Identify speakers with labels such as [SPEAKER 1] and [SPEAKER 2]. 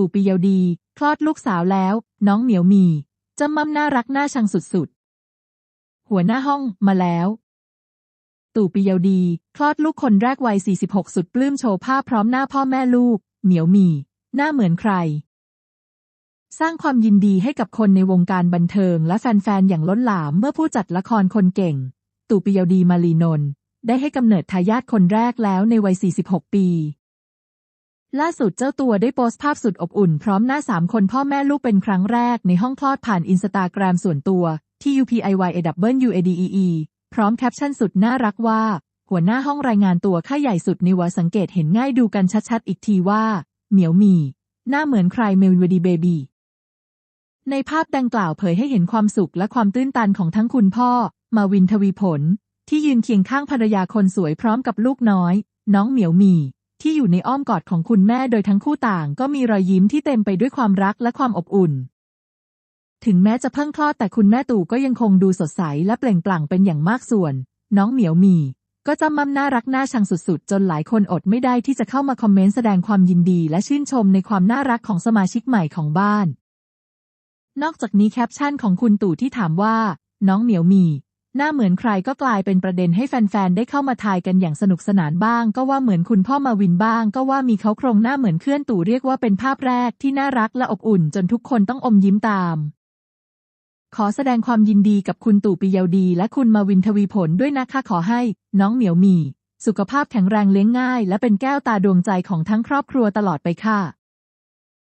[SPEAKER 1] ตู่ปิยวดี คลอดลูกสาวแล้ว น้องเหมียวมีจำมั่มน่ารักน่าชังสุดๆ หัวหน้าห้องมาแล้ว ตู่ปิยวดี คลอดลูกคนแรกวัย 46 สุดปลื้มโชว์ภาพพร้อมหน้าพ่อแม่ลูก เหมียวมีหน้าเหมือนใคร สร้างความยินดีให้กับคนในวงการบันเทิงและแฟนๆ อย่างล้นหลามเมื่อผู้จัดละครคนเก่ง ตู่ปิยวดีมาลีนนท์ได้ให้กำเนิดทายาทคนแรกแล้วในวัย 46 ปี ล่าสุดเจ้าตัวได้โพสต์ภาพสุดอบอุ่นพร้อมหน้าสามคนพ่อแม่ลูกเป็นครั้งแรกในห้องคลอดผ่านอินสตาแกรมส่วนตัวที่ UPIYAWUADEE พร้อมแคปชั่นสุดน่ารักว่า หัวหน้าห้องรายงานตัวค่าใหญ่สุดในวาสังเกตเห็นง่ายดูกันชัดๆ อีกทีว่า เหมียวมี หน้าเหมือนใครเมลวดีเบบีในภาพดังกล่าวเผยให้เห็นความสุขและความตื้นตันของทั้งคุณพ่อ มาวินทวีผล ที่ยืนเคียงข้างภรรยาคนสวยพร้อมกับลูกน้อย น้องเหมียวมี ที่อยู่ในอ้อมกอดของคุณแม่โดยทั้งคู่ต่างก็มีรอยยิ้มที่เต็มไปด้วยความรักและความอบอุ่น ถึงแม้จะเพิ่งคลอดแต่คุณแม่ตู่ก็ยังคงดูสดใสและเปล่งปลั่งเป็นอย่างมากส่วน น้องเหมียวมีก็จำมั่มน่ารักน่าชังสุดๆ จนหลายคนอดไม่ได้ที่จะเข้ามาคอมเมนต์แสดงความยินดีและชื่นชมในความน่ารักของสมาชิกใหม่ของบ้าน นอกจากนี้แคปชั่นของคุณตู่ที่ถามว่า น้องเหมียวมี หน้าเหมือนใครก็กลายเป็นประเด็นให้แฟนๆ ได้เข้ามาทายกันอย่างสนุกสนานบ้าง ก็ว่าเหมือนคุณพ่อมาวินบ้าง ก็ว่ามีเขาโครงหน้าเหมือนเคลื่อนตู่เรียกว่าเป็นภาพแรกที่น่ารักและอบอุ่นจนทุกคนต้องอมยิ้มตาม ขอแสดงความยินดีกับคุณตู่ปิยาวดี และคุณมาวินทวีผลด้วยนะคะขอให้ น้องเหมียวมี สุขภาพแข็งแรงเลี้ยงง่าย และเป็นแก้วตาดวงใจของทั้งครอบครัวตลอดไปค่ะ